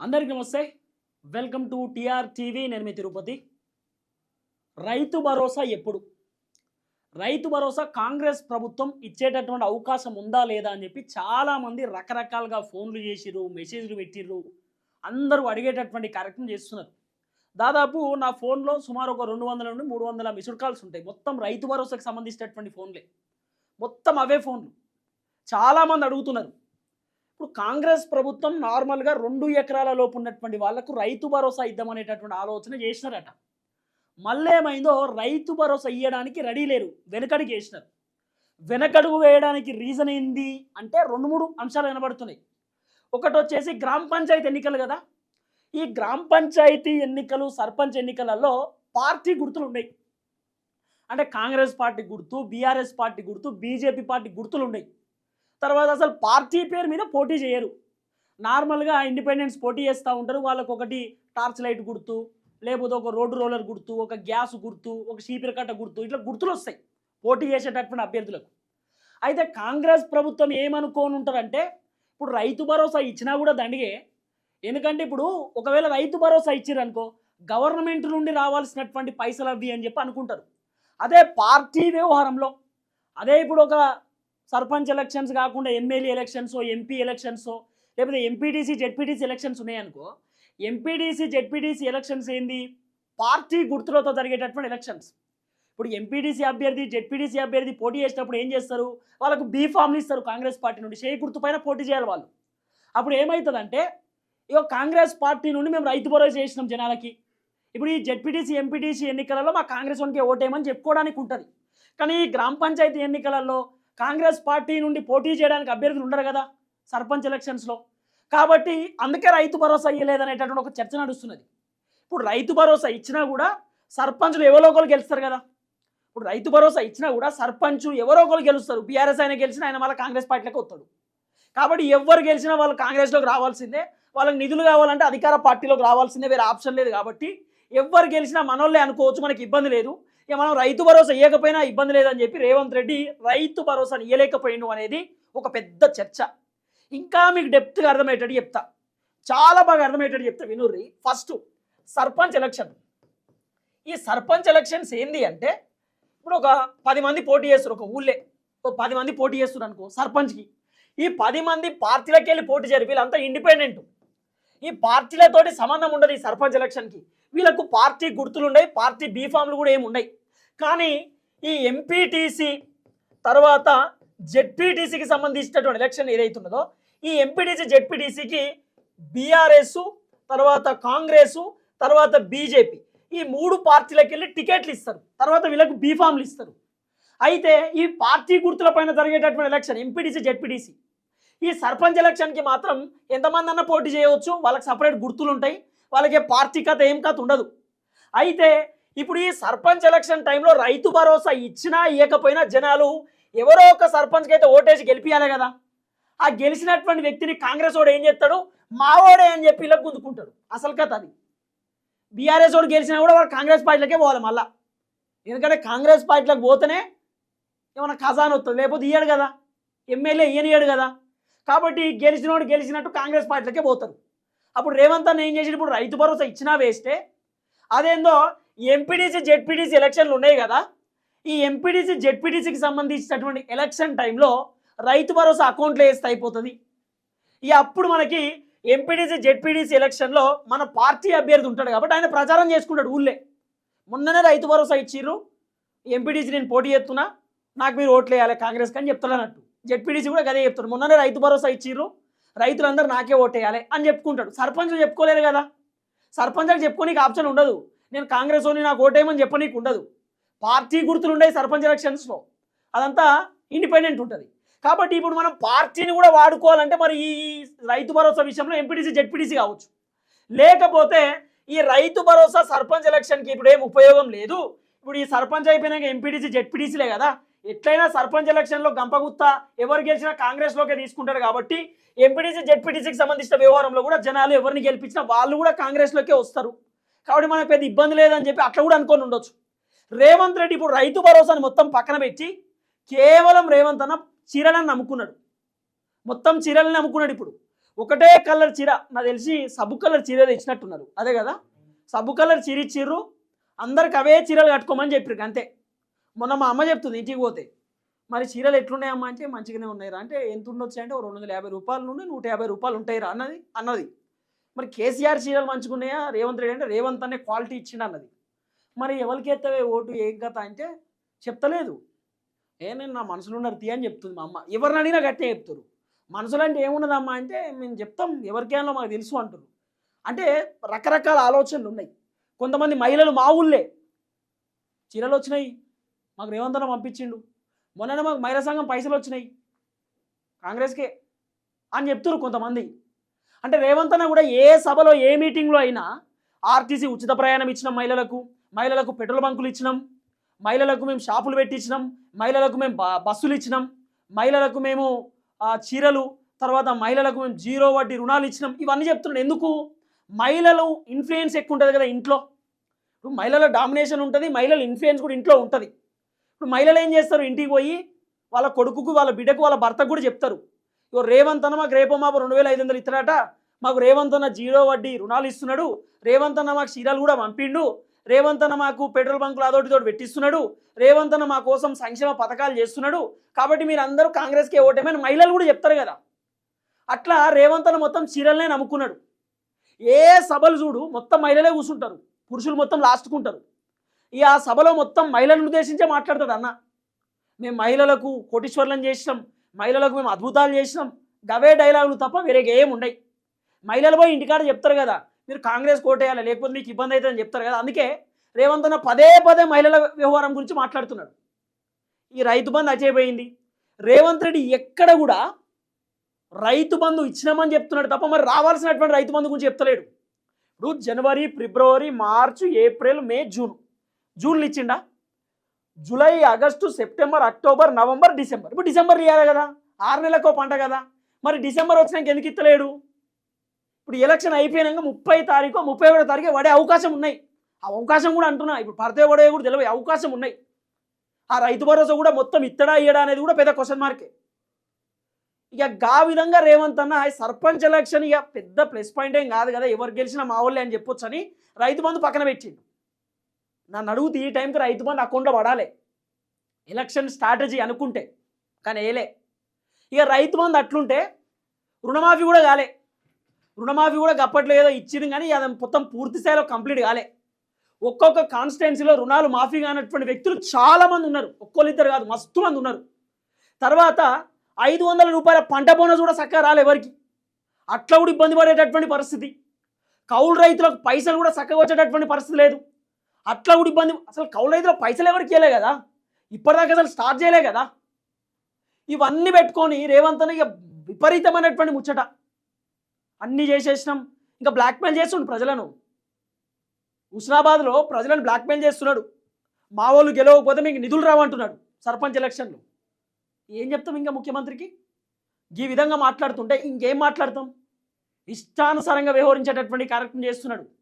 అందరికీ నమస్తే. Welcome to TR TV నేను మీ తిరుపతి. రైతు భరోసా ఎప్పుడు? రైతు భరోసా కాంగ్రెస్ ప్రభుత్వం ఇచ్చేటటువంటి అవకాశం ఉందా లేదా అని చెప్పి చాలామంది రకరకాలుగా ఫోన్లు చేసిర్రు మెసేజ్లు పెట్టిర్రు. అందరూ అడిగేటటువంటి కార్యక్రమం చేస్తున్నారు. దాదాపు నా ఫోన్లో సుమారు ఒక రెండు వందల నుండి మూడు వందల మిస్డ్ కాల్స్ ఉంటాయి. మొత్తం రైతు భరోసాకి సంబంధించినటువంటి ఫోన్లే. మొత్తం అవే ఫోన్లు. చాలామంది అడుగుతున్నారు. ఇప్పుడు కాంగ్రెస్ ప్రభుత్వం నార్మల్గా రెండు ఎకరాల లోపు ఉన్నటువంటి వాళ్ళకు రైతు భరోసా ఇద్దామనేటటువంటి ఆలోచన చేసినారట. మళ్ళీ ఏమైందో రైతు భరోసా ఇవ్వడానికి రెడీ లేరు. వెనకడుగు వేసినారు. వెనకడుగు వేయడానికి రీజన్ ఏంది అంటే రెండు మూడు అంశాలు వినబడుతున్నాయి. ఒకటి వచ్చేసి గ్రామ పంచాయతీ ఎన్నికలు కదా. ఈ గ్రామ పంచాయతీ ఎన్నికలు సర్పంచ్ ఎన్నికలలో పార్టీ గుర్తులు ఉన్నాయి. అంటే కాంగ్రెస్ పార్టీ గుర్తు బీఆర్ఎస్ పార్టీ గుర్తు బీజేపీ పార్టీ గుర్తులు ఉన్నాయి. తర్వాత అసలు పార్టీ పేరు మీద పోటీ చేయరు. నార్మల్గా ఇండిపెండెన్స్ పోటీ చేస్తూ ఉంటారు. వాళ్ళకు ఒకటి టార్చ్ లైట్ గుర్తు లేకపోతే ఒక రోడ్డు రోలర్ గుర్తు ఒక గ్యాస్ గుర్తు ఒక షీపిర కట్ట గుర్తు ఇట్లా గుర్తులు వస్తాయి పోటీ చేసేటటువంటి అభ్యర్థులకు. అయితే కాంగ్రెస్ ప్రభుత్వం ఏమనుకోని ఉంటారంటే ఇప్పుడు రైతు భరోసా ఇచ్చినా కూడా దండిగే. ఎందుకంటే ఇప్పుడు ఒకవేళ రైతు భరోసా ఇచ్చారనుకో గవర్నమెంట్ నుండి రావాల్సినటువంటి పైసలు అవి అని చెప్పి అనుకుంటారు. అదే పార్టీ వ్యవహారంలో అదే ఇప్పుడు ఒక సర్పంచ్ ఎలక్షన్స్ కాకుండా ఎమ్మెల్యే ఎలక్షన్స్ ఎంపీ ఎలక్షన్స్ లేకపోతే ఎంపీటీసీ జెడ్పీటీసీ ఎలక్షన్స్ ఉన్నాయనుకో ఎంపీటీసీ జెడ్పీటీసీ ఎలక్షన్స్ ఏంది? పార్టీ గుర్తులతో జరిగేటటువంటి ఎలక్షన్స్ ఇప్పుడు ఎంపీటీసీ అభ్యర్థి జెడ్పీటీసీ అభ్యర్థి పోటీ చేసినప్పుడు ఏం చేస్తారు? వాళ్ళకు బీ ఫామ్లు ఇస్తారు కాంగ్రెస్ పార్టీ నుండి. చేయి గుర్తు పైన పోటీ చేయాలి వాళ్ళు. అప్పుడు ఏమవుతుందంటే ఇక కాంగ్రెస్ పార్టీ నుండి మేము రైతు భరోసా చేసినాం జనాలకి. ఇప్పుడు ఈ జెడ్పీటీసీ ఎంపీటీసీ ఎన్నికలలో మా కాంగ్రెస్ వానికి ఓటేయమని చెప్పుకోవడానికి ఉంటుంది. కానీ ఈ గ్రామ పంచాయతీ ఎన్నికలలో కాంగ్రెస్ పార్టీ నుండి పోటీ చేయడానికి అభ్యర్థులు ఉండరు కదా సర్పంచ్ ఎలక్షన్స్లో. కాబట్టి అందుకే రైతు భరోసా ఇవ్వలేదనేటటువంటి ఒక చర్చ నడుస్తున్నది. ఇప్పుడు రైతు భరోసా ఇచ్చినా కూడా సర్పంచ్లు ఎవరో ఒకరు గెలుస్తారు కదా. ఇప్పుడు రైతు భరోసా ఇచ్చినా కూడా సర్పంచ్ ఎవరో ఒకరు గెలుస్తారు. బీఆర్ఎస్ ఆయన గెలిచినా ఆయన మళ్ళీ కాంగ్రెస్ పార్టీలోకి వస్తాడు. కాబట్టి ఎవరు గెలిచినా వాళ్ళు కాంగ్రెస్లోకి రావాల్సిందే. వాళ్ళకి నిధులు కావాలంటే అధికార పార్టీలోకి రావాల్సిందే. వేరే ఆప్షన్ లేదు కాబట్టి ఎవరు గెలిచినా మనోళ్ళే అనుకోవచ్చు. మనకి ఇబ్బంది లేదు. ఇక మనం రైతు భరోసా ఇవ్వకపోయినా ఇబ్బంది లేదని చెప్పి రేవంత్ రెడ్డి రైతు భరోసాని ఇవ్వలేకపోయిండు అనేది ఒక పెద్ద చర్చ. ఇంకా మీకు డెప్త్గా అర్థమయ్యేటట్టు చెప్తా. చాలా బాగా అర్థమయ్యేటట్టు చెప్తా వినూర్రి. First sarpanch election. ఈ సర్పంచ్ ఎలక్షన్స్ ఏంది అంటే ఇప్పుడు ఒక పది మంది పోటీ చేస్తారు ఒక ఊళ్ళే. ఒక పది మంది పోటీ చేస్తారు అనుకో సర్పంచ్కి. ఈ పది మంది పార్టీలకు వెళ్ళి పోటీ చేయరు వీళ్ళంతా ఇండిపెండెంట్. ఈ పార్టీలతోటి సంబంధం ఉండదు ఈ సర్పంచ్ ఎలక్షన్కి. వీళ్ళకు పార్టీ గుర్తులు ఉన్నాయి పార్టీ బీఫామ్లు కూడా ఏమి ఉన్నాయి కానీ ఈ ఎంపీటీసీ తర్వాత జెడ్పీటీసీకి సంబంధించినటువంటి ఎలక్షన్ ఏదైతున్నదో ఈ ఎంపీటీసీ జెడ్పీటీసీకి బీఆర్ఎస్ తర్వాత కాంగ్రెస్ తర్వాత బీజేపీ ఈ మూడు పార్టీలకు వెళ్ళి టికెట్లు ఇస్తారు తర్వాత వీళ్ళకు బీఫామ్లు ఇస్తారు అయితే ఈ పార్టీ గుర్తుల పైన జరిగేటటువంటి ఎలక్షన్ ఎంపీటీసీ జెడ్పీటీసీ ఈ సర్పంచ్ ఎలక్షన్కి మాత్రం ఎంతమంది అన్న పోటీ చేయవచ్చు? వాళ్ళకి సపరేట్ గుర్తులు ఉంటాయి వాళ్ళకి పార్టీ కథ ఏం కథ ఉండదు. అయితే ఇప్పుడు ఈ సర్పంచ్ ఎలక్షన్ టైంలో రైతు భరోసా ఇచ్చినా ఇవ్వకపోయినా జనాలు ఎవరో ఒక సర్పంచ్కి అయితే ఓటేసి గెలిపియాలి కదా. ఆ గెలిచినటువంటి వ్యక్తిని కాంగ్రెస్ వాడు ఏం చేస్తాడు? మావోడే అని చెప్పి ఇలా గుంజుకుంటాడు. అసలు కథ అది. బీఆర్ఎస్ వాడు గెలిచినా కూడా వాడు కాంగ్రెస్ పార్టీలకే పోవాలి మళ్ళా. ఎందుకంటే కాంగ్రెస్ పార్టీలకు పోతేనే ఏమైనా ఖజాన్ వస్తుంది. లేకపోతే ఇయ్యాడు కదా. ఎమ్మెల్యే ఇయ్యనియాడు కదా. కాబట్టి గెలిచినోడు గెలిచినట్టు కాంగ్రెస్ పార్టీలకే పోతారు. అప్పుడు రేవంత్ అన్న ఏం చేసి ఇప్పుడు రైతు భరోసా ఇచ్చినా వేస్తే అదేందో ఎంపీడీసీ జెడ్పీడీసీ ఎలక్షన్లు ఉన్నాయి కదా? ఈ ఎంపీడీసీ జెడ్పీడీసీకి సంబంధించినటువంటి ఎలక్షన్ టైంలో రైతు భరోసా అకౌంట్లో వేస్తే అయిపోతుంది. ఇక అప్పుడు మనకి ఎంపీడీసీ జెడ్పీడీసీ ఎలక్షన్లో మన పార్టీ అభ్యర్థి ఉంటాడు కాబట్టి ఆయన ప్రచారం చేసుకుంటాడు ఊళ్ళే. మొన్ననే రైతు భరోసా ఇచ్చిర్రు. ఎంపీడీసీ నేను పోటీ చేస్తున్నా నాకు మీరు ఓట్లు వేయాలి కాంగ్రెస్ అని చెప్తాడన్నట్టు జెడ్పీడీసీ కూడా గదే చెప్తాడు. మొన్ననే రైతు భరోసా ఇచ్చిర్రు రైతులందరూ నాకే ఓటేయాలి అని చెప్పుకుంటాడు. సర్పంచ్ చెప్పుకోలేరు కదా? సర్పంచ్కి చెప్పుకోనికి ఆప్షన్ ఉండదు. నేను కాంగ్రెస్ ఓని నాకు ఓటేయమని చెప్పనీకి ఉండదు పార్టీ గుర్తులు ఉండే సర్పంచ్ ఎలక్షన్స్లో అదంతా ఇండిపెండెంట్ ఉంటుంది. కాబట్టి ఇప్పుడు మనం పార్టీని కూడా వాడుకోవాలంటే మరి ఈ రైతు భరోసా విషయంలో ఎంపీటీసీ జెడ్పీటీసీ కావచ్చు. లేకపోతే ఈ రైతు భరోసా సర్పంచ్ ఎలక్షన్కి ఇప్పుడు ఏం ఉపయోగం లేదు. ఇప్పుడు ఈ సర్పంచ్ అయిపోయినాక ఎంపీటీసీ జెడ్పీటీసీలే కదా. ఎట్లయినా సర్పంచ్ ఎలక్షన్లో గంపగుత్త ఎవరు గెలిచినా కాంగ్రెస్లోకే తీసుకుంటారు కాబట్టి ఎంపీటీసీ జెడ్పీటీసీకి సంబంధించిన వ్యవహారంలో కూడా జనాలు ఎవరిని గెలిపించినా వాళ్ళు కూడా కాంగ్రెస్లోకే వస్తారు. కాబట్టి మనకు పెద్ద ఇబ్బంది లేదని చెప్పి అట్లా కూడా అనుకొని ఉండొచ్చు. రేవంత్ రెడ్డి ఇప్పుడు రైతు భరోసాని మొత్తం పక్కన పెట్టి కేవలం రేవంత్ అన్న చీరలను నమ్ముకున్నాడు. మొత్తం చీరలను నమ్ముకున్నాడు ఇప్పుడు. ఒకటే కలర్ చీర నాకు తెలిసి సబ్బు కలర్ చీర ఇచ్చినట్టున్నారు అదే కదా? సబ్బు కలర్ చీర ఇచ్చిర్రు అందరికి అవే చీరలు కట్టుకోమని చెప్పారు అంతే. మొన్న మా అమ్మ చెప్తుంది ఇంటికి పోతే మరి చీరలు ఎట్లున్నాయమ్మా? అంటే మంచిగానే ఉన్నాయిరా అంటే ఎంత ఉండొచ్చు అంటే రెండు వందల యాభై రూపాయల నుండి నూట యాభై రూపాయలు ఉంటాయిరా అన్నది అన్నది. మరి కేసీఆర్ చీరలు మంచుకున్నాయా రేవంత్ రెడ్డి అంటే రేవంత్ అనే క్వాలిటీ ఇచ్చిండు అన్నది మరి ఎవరికి ఎత్తవే ఓటు ఏం కథ అంటే చెప్తలేదు. ఏ నేను నా మనసులో ఉన్నారు తీ అని చెప్తుంది మా అమ్మ. ఎవరిని అడిగినా గట్టే చెప్తారు. మనసులో అంటే ఏమున్నదమ్మా అంటే మేము చెప్తాం. ఎవరికైనా మాకు తెలుసు అంటారు అంటే రకరకాల ఆలోచనలు ఉన్నాయి. కొంతమంది మహిళలు మా ఊళ్ళే చీరలు వచ్చినాయి. మాకు రేవంత్ అన్న పంపించిండు. మొన్న మాకు మహిళా సంఘం పైసలు వచ్చినాయి. కాంగ్రెస్కే అని చెప్తున్నారు కొంతమంది. అంటే రేవంత్ అన్న కూడా ఏ సభలో ఏ మీటింగ్లో అయినా ఆర్టీసీ ఉచిత ప్రయాణం ఇచ్చినాం మహిళలకు మహిళలకు పెట్రోల్ బంకులు ఇచ్చినాం మహిళలకు మేము షాపులు పెట్టించినాం మహిళలకు మేము బస్సులు ఇచ్చినాం మహిళలకు మేము చీరలు తర్వాత మహిళలకు మేము జీరో వడ్డీ రుణాలు ఇచ్చినాం ఇవన్నీ చెప్తున్నాడు. ఎందుకు? మహిళలు ఇన్ఫ్లుయెన్స్ ఎక్కువ ఉంటుంది కదా ఇంట్లో. ఇప్పుడు మహిళల డామినేషన్ ఉంటుంది మహిళల ఇన్ఫ్లుయెన్స్ కూడా ఇంట్లో ఉంటుంది. ఇప్పుడు మహిళలు ఏం చేస్తారు? ఇంటికి పోయి వాళ్ళ కొడుకుకు వాళ్ళ బిడ్డకు వాళ్ళ భర్తకు కూడా చెప్తారు. ఇగో రేవంత్ అన్న మాకు రేపో మాపు రెండు వేల ఐదు వందలు ఇస్తాడట. మాకు రేవంత్ అన్న జీరో వడ్డీ రుణాలు ఇస్తున్నాడు. రేవంత్ అన్న మాకు చీరలు కూడా పంపిండు. రేవంత్ అన్న మాకు పెట్రోల్ బంకులు అదోటి తోటి పెట్టిస్తున్నాడు. రేవంత్ అన్న మా కోసం సంక్షేమ పథకాలు చేస్తున్నాడు. కాబట్టి మీరు అందరూ కాంగ్రెస్కే ఓటేమని మహిళలు కూడా చెప్తారు కదా. అట్లా రేవంత్ అన్న మొత్తం చీరలనే నమ్ముకున్నాడు. ఏ సభలు చూడు మొత్తం మహిళలే కూర్చుంటారు. పురుషులు మొత్తం లాస్ట్కుంటారు ఇక ఆ సభలో మొత్తం మహిళలను ఉద్దేశించే మాట్లాడతాడు అన్న. మేము మహిళలకు కోటీశ్వర్లను చేసినాం. మహిళలకు మేము అద్భుతాలు చేసినాం. గవే డైలాగులు తప్ప వేరే ఏం ఉండయి. మహిళలు పోయి ఇంటికాడ చెప్తారు కదా మీరు కాంగ్రెస్ కోటేయాలి లేకపోతే మీకు ఇబ్బంది అవుతుందని చెప్తారు కదా అందుకే రేవంత్ అన్న పదే పదే మహిళల వ్యవహారం గురించి మాట్లాడుతున్నాడు. ఈ రైతు బంధు అచేపోయింది. రేవంత్ రెడ్డి ఎక్కడ కూడా రైతు బంధు ఇచ్చినామని చెప్తున్నాడు తప్ప మరి రావాల్సినటువంటి రైతు బంధు గురించి చెప్తలేడు. ఇప్పుడు జనవరి ఫిబ్రవరి మార్చ్ ఏప్రిల్ మే జూన్. జూన్లు ఇచ్చిండా? July August September October November December. ఇప్పుడు డిసెంబర్ ఇవ్వాలి కదా. ఆరు నెలకో పంట కదా. మరి డిసెంబర్ వచ్చినాక ఎందుకు ఇస్తలేడు ఇప్పుడు ఎలక్షన్ అయిపోయినాక ముప్పై తారీఖు ముప్పై ఒకటో తారీఖు పడే అవకాశం ఉన్నాయి. ఆ అవకాశం కూడా అంటున్నా. ఇప్పుడు పడితే పడే కూడా తెలియ అవకాశం ఉన్నాయి. ఆ రైతు భరోసా కూడా మొత్తం ఇత్తడా ఇయ్యడా అనేది కూడా పెద్ద క్వశ్చన్ మార్కే ఇక గా విధంగా రేవంత్ అన్న సర్పంచ్ ఎలక్షన్ ఇక పెద్ద ప్లస్ పాయింట్ ఏం కాదు కదా. ఎవరు గెలిచినా మా వాళ్ళే అని చెప్పొచ్చు అని రైతు బంధు పక్కన పెట్టిండు. నన్ను అడుగుతూ ఈ టైంకి రైతు బంధు అకౌంట్లో పడాలి. ఎలక్షన్ స్ట్రాటజీ అనుకుంటే కానీ వేయలే ఇక రైతు బంధు అట్లుంటే రుణమాఫీ కూడా కాలే. రుణమాఫీ కూడా అప్పట్లో ఏదో ఇచ్చింది కానీ అది మొత్తం పూర్తి స్థాయిలో కంప్లీట్ కాలే. ఒక్కొక్క కాన్స్టిట్యున్సీలో రుణాలు మాఫీ కానటువంటి వ్యక్తులు చాలామంది ఉన్నారు. ఒక్కొల్లిద్దరు కాదు మస్తు మంది ఉన్నారు. తర్వాత ఐదు వందల రూపాయల పంట బోనస్ కూడా చక్కగా రాలే ఎవరికి. అట్లా కూడా ఇబ్బంది పడేటటువంటి పరిస్థితి. కౌలు రైతులకు పైసలు కూడా చక్కగా వచ్చేటటువంటి పరిస్థితి లేదు. అట్లా కూడా ఇబ్బంది. అసలు కౌలు రైతులకు పైసలు ఎవరికి ఇవ్వలే కదా? ఇప్పటిదాకా అసలు స్టార్ట్ చేయలే కదా? ఇవన్నీ పెట్టుకొని రేవంత్ ఇక విపరీతమైనటువంటి ముచ్చట. అన్నీ చేసేసినాం. ఇంకా బ్లాక్మెయిల్ చేస్తుండు ప్రజలను. హుస్నాబాద్లో ప్రజలను బ్లాక్మెయిల్ చేస్తున్నాడు. మా వాళ్ళు గెలవకపోతే మీకు నిధులు రావంటున్నాడు సర్పంచ్ ఎలక్షన్లు. ఏం చెప్తాం ఇంకా ముఖ్యమంత్రికి? ఈ విధంగా మాట్లాడుతుంటే ఇంకేం మాట్లాడతాం? ఇష్టానుసారంగా వ్యవహరించేటటువంటి కార్యక్రమం చేస్తున్నాడు.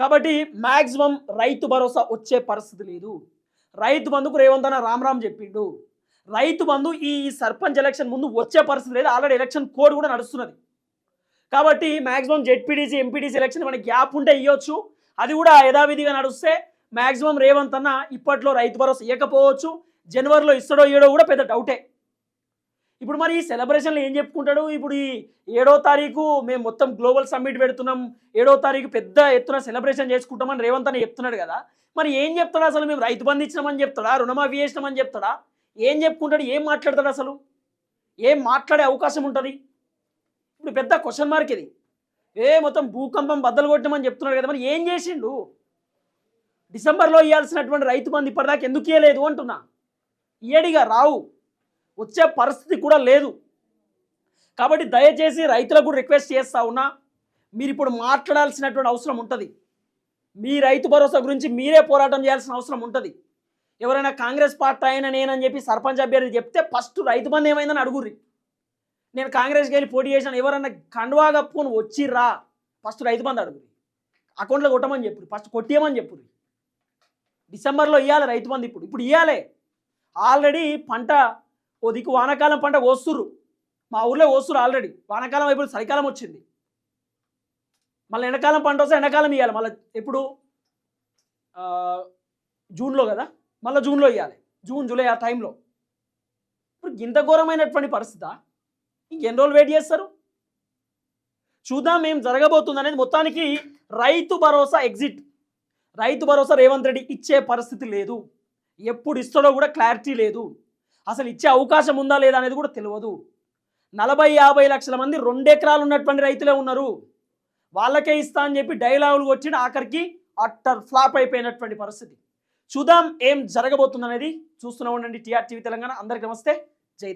కాబట్టి మ్యాక్సిమం రైతు భరోసా వచ్చే పరిస్థితి లేదు. రైతు బంధుకు రేవంత్ అన్న రామ్ రామ్ చెప్పిండు. రైతు బంధు ఈ సర్పంచ్ ఎలక్షన్ ముందు వచ్చే పరిస్థితి లేదు. ఆల్రెడీ ఎలక్షన్ కోడ్ కూడా నడుస్తున్నది. కాబట్టి మ్యాక్సిమం జెడ్పీడీసీ ఎంపీటీసీ ఎలక్షన్ మనకి గ్యాప్ ఉంటే ఇవ్వచ్చు అది కూడా యథావిధిగా నడుస్తే మ్యాక్సిమం రేవంత్ అన్న ఇప్పట్లో రైతు భరోసా ఇవ్వకపోవచ్చు జనవరిలో ఇస్తాడో ఇయ్యడో కూడా పెద్ద డౌటే. ఇప్పుడు మరి ఈ సెలబ్రేషన్లు ఏం చెప్పుకుంటాడు? ఇప్పుడు ఈ ఏడో తారీఖు మేము మొత్తం గ్లోబల్ సమ్మిట్ పెడుతున్నాం ఏడో తారీఖు పెద్ద ఎత్తున సెలబ్రేషన్ చేసుకుంటామని రేవంత్ అని చెప్తున్నాడు కదా. మరి ఏం చెప్తాడు అసలు? మేము రైతు బంధు ఇచ్చినామని చెప్తాడా? రుణమాఫీ చేసినామని చెప్తాడా? ఏం చెప్పుకుంటాడు? ఏం మాట్లాడతాడు అసలు? ఏం మాట్లాడే అవకాశం ఉంటుంది? ఇప్పుడు పెద్ద క్వశ్చన్ మార్క్ ఇది. ఏ మొత్తం భూకంపం బద్దలు కొట్టినామని చెప్తున్నాడు కదా. మరి ఏం చేసిండు? డిసెంబర్లో ఇవ్వాల్సినటువంటి రైతు బంధు ఇప్పటిదాకా ఎందుకు ఇవ్వలేదు అంటున్నా? ఏడిగా రావు. వచ్చే పరిస్థితి కూడా లేదు. కాబట్టి దయచేసి రైతులకు కూడా రిక్వెస్ట్ చేస్తా ఉన్నా మీరు ఇప్పుడు మాట్లాడాల్సినటువంటి అవసరం ఉంటుంది. మీ రైతు భరోసా గురించి మీరే పోరాటం చేయాల్సిన అవసరం ఉంటుంది. ఎవరైనా కాంగ్రెస్ పార్టీ అయినా నేనని చెప్పి సర్పంచ్ అభ్యర్థి చెప్తే ఫస్ట్ రైతు బంధు ఏమైందని అడుగుర్రి. నేను కాంగ్రెస్కి వెళ్ళి పోటీ చేసిన ఎవరన్నా కండువా కప్పుకొని వచ్చిర్రా ఫస్ట్ రైతు బంధు అడుగురి అకౌంట్లో కొట్టమని చెప్పు ఫస్ట్ కొట్టేయమని చెప్పు డిసెంబర్లో ఇవ్వాలి రైతు బంధు ఇప్పుడు ఇప్పుడు ఇవ్వాలి ఆల్రెడీ పంట ఓ దిక్కు వానాకాలం పంట కోస్తుర్రు. మా ఊర్లో ఓస్తురు ఆల్రెడీ వానాకాలం అయిపోయి చలికాలం వచ్చింది. మళ్ళీ ఎండాకాలం పంట వస్తే ఎండాకాలం ఇవ్వాలి మళ్ళీ ఎప్పుడు? జూన్లో కదా? మళ్ళీ జూన్లో ఇవ్వాలి జూన్ జూలై ఆ టైంలో ఇప్పుడు ఇంత ఘోరమైనటువంటి పరిస్థితి? ఇంకెన్ని రోజులు వెయిట్ చేస్తారు? చూద్దాం ఏం జరగబోతుంది అనేది మొత్తానికి రైతు భరోసా ఎగ్జిట్ రైతు భరోసా రేవంత్ రెడ్డి ఇచ్చే పరిస్థితి లేదు. ఎప్పుడు ఇస్తాడో కూడా క్లారిటీ లేదు. అసలు ఇచ్చే అవకాశం ఉందా లేదా అనేది కూడా తెలియదు. నలభై యాభై లక్షల మంది రెండెకరాలు ఉన్నటువంటి రైతులే ఉన్నారు. వాళ్ళకే ఇస్తా అని చెప్పి డైలాగులు వచ్చిన ఆఖరికి అట్టర్ ఫ్లాప్ అయిపోయినటువంటి పరిస్థితి. చూద్దాం ఏం జరగబోతుందనేది చూస్తున్నాం చూస్తూనే ఉండండి టీఆర్ టీవీ తెలంగాణ. అందరికీ నమస్తే.